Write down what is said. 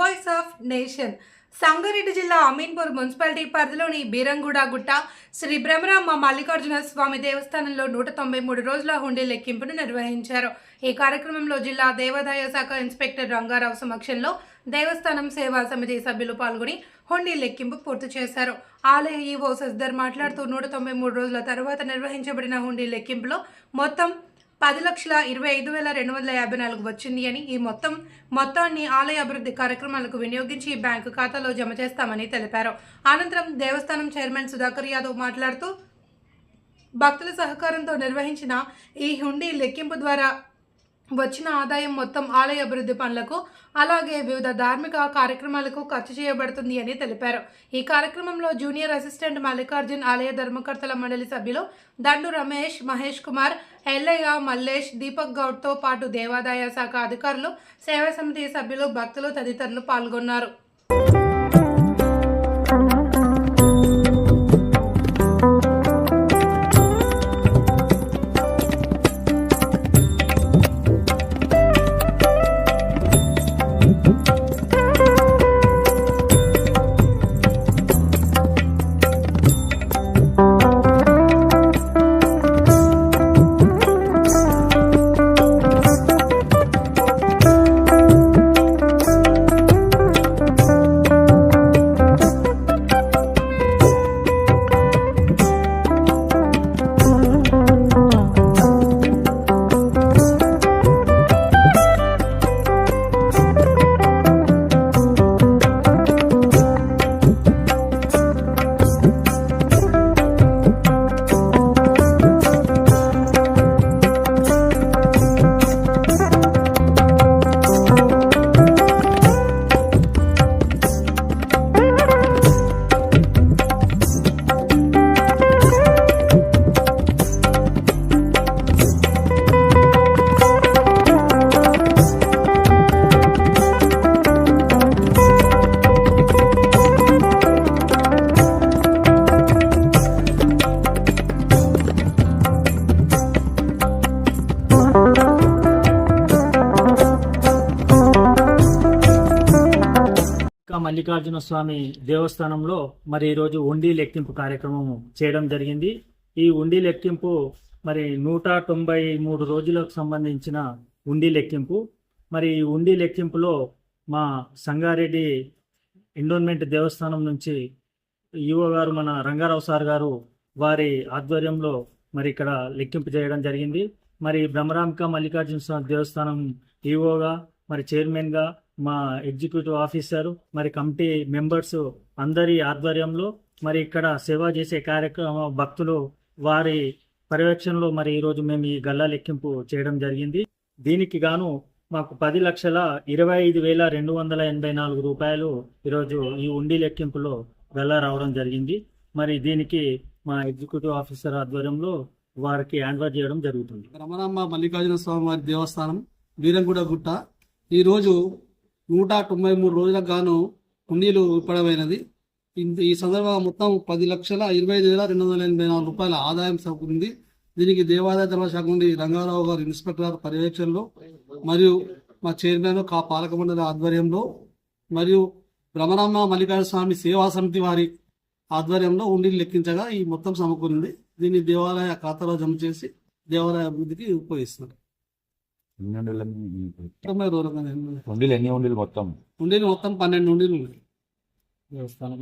Voice of nation Sangareddy జిల్లా Ameenpur municipality పరిధిలోని బీరంగూడ గుట్ట శ్రీ బ్రహ్మరామ మల్లికార్జున స్వామి దేవస్థానంలో నూట తొంభై మూడు రోజుల హుండీ లెక్కింపును నిర్వహించారు. ఈ కార్యక్రమంలో జిల్లా దేవాదాయ శాఖ ఇన్స్పెక్టర్ రంగారావు సమక్షంలో దేవస్థానం సేవా సమితి సభ్యులు పాల్గొని హుండీ లెక్కింపు పూర్తి చేశారు. ఆలయ ఈవో సస్దర్ మాట్లాడుతూ నూట తొంభై మూడు రోజుల తర్వాత నిర్వహించబడిన హుండీ లెక్కింపులో మొత్తం పది లక్షల ఇరవై ఐదు వేల రెండు వందల యాభై నాలుగు వచ్చింది అని ఈ మొత్తం మొత్తాన్ని ఆలయ అభివృద్ధి కార్యక్రమాలకు వినియోగించి బ్యాంకు ఖాతాలో జమ చేస్తామని తెలిపారు. అనంతరం దేవస్థానం చైర్మన్ సుధాకర్ యాదవ్ మాట్లాడుతూ భక్తుల సహకారంతో నిర్వహించిన ఈ హుండీ లెక్కింపు ద్వారా వచ్చిన ఆదాయం మొత్తం ఆలయ అభివృద్ధి పనులకు అలాగే వివిధ ధార్మిక కార్యక్రమాలకు ఖర్చు చేయబడుతుంది అని తెలిపారు. ఈ కార్యక్రమంలో జూనియర్ అసిస్టెంట్ మల్లికార్జున్ ఆలయ ధర్మకర్తల మండలి సభ్యులు దండు రమేష్ మహేష్ కుమార్ ఎల్లయ్య మల్లేష్ దీపక్ గౌడ్తో పాటు దేవాదాయ శాఖ అధికారులు సేవా సమితి సభ్యులు భక్తులు తదితరులు పాల్గొన్నారు. మల్లికార్జున స్వామి దేవస్థానంలో మరి ఈరోజు ఉండి లెక్కింపు కార్యక్రమం చేయడం జరిగింది. ఈ ఉండి లెక్కింపు మరి నూట తొంభై మూడు రోజులకు సంబంధించిన ఉండి లెక్కింపు. మరి ఈ ఉండి లెక్కింపులో మా సంగారెడ్డి ఎండోన్మెంట్ దేవస్థానం నుంచి ఈవో గారు మన రంగారావు సార్ గారు వారి ఆధ్వర్యంలో మరి ఇక్కడ లెక్కింపు చేయడం జరిగింది. మరి బ్రహ్మరాంక మల్లికార్జున స్వామి దేవస్థానం ఈవోగా మరి చైర్మన్గా మా ఎగ్జిక్యూటివ్ ఆఫీసర్ మరి కమిటీ మెంబర్స్ అందరి ఆధ్వర్యంలో మరి ఇక్కడ సేవ చేసే కార్యక్రమ భక్తులు వారి పర్యవేక్షణలో మరి ఈరోజు మేము ఈ గల్లా లెక్కింపు చేయడం జరిగింది. దీనికి గాను మాకు పది లక్షల ఇరవై ఐదు వేల రెండు వందల ఎనభై నాలుగు రూపాయలు ఈరోజు ఈ ఉండి లెక్కింపులో గల్లా రావడం జరిగింది. మరి దీనికి మా ఎగ్జిక్యూటివ్ ఆఫీసర్ ఆధ్వర్యంలో వారికి హ్యాండ్ఓవర్ చేయడం జరుగుతుంది. రమణమ్మ మల్లికార్జున స్వామి వారి దేవస్థానం వీరంగూడ గుట్ట. ఈరోజు నూట తొంభై మూడు రోజులకు గాను హుండీలు విప్పడమైనది ఈ సందర్భంగా మొత్తం పది లక్షల ఇరవై ఐదు వేల రెండు వందల ఎనభై నాలుగు రూపాయల ఆదాయం సమకూరింది దీనికి దేవాదాయ ధర్మశాఖ నుండి రంగారావు గారు ఇన్స్పెక్టర్ పర్యవేక్షణలో మరియు మా చైర్మన్ కా పాలక మండలి ఆధ్వర్యంలో మరియు భ్రమరామ మల్లికార్జున స్వామి సేవా సమితి వారి ఆధ్వర్యంలో ఉండి లెక్కించగా ఈ మొత్తం సమకూరింది. దీన్ని దేవాలయ ఖాతాలో జమ చేసి దేవాలయ అభివృద్ధికి ఉపయోగిస్తున్నారు. ఎన్ని ఉండీలు అన్ని- తొంభై రోజులు ఉండీలు ఎన్ని ఉండీలు మొత్తం ఉండేది మొత్తం పన్నెండు ఉండేది ఉన్నాయి దేవస్థానం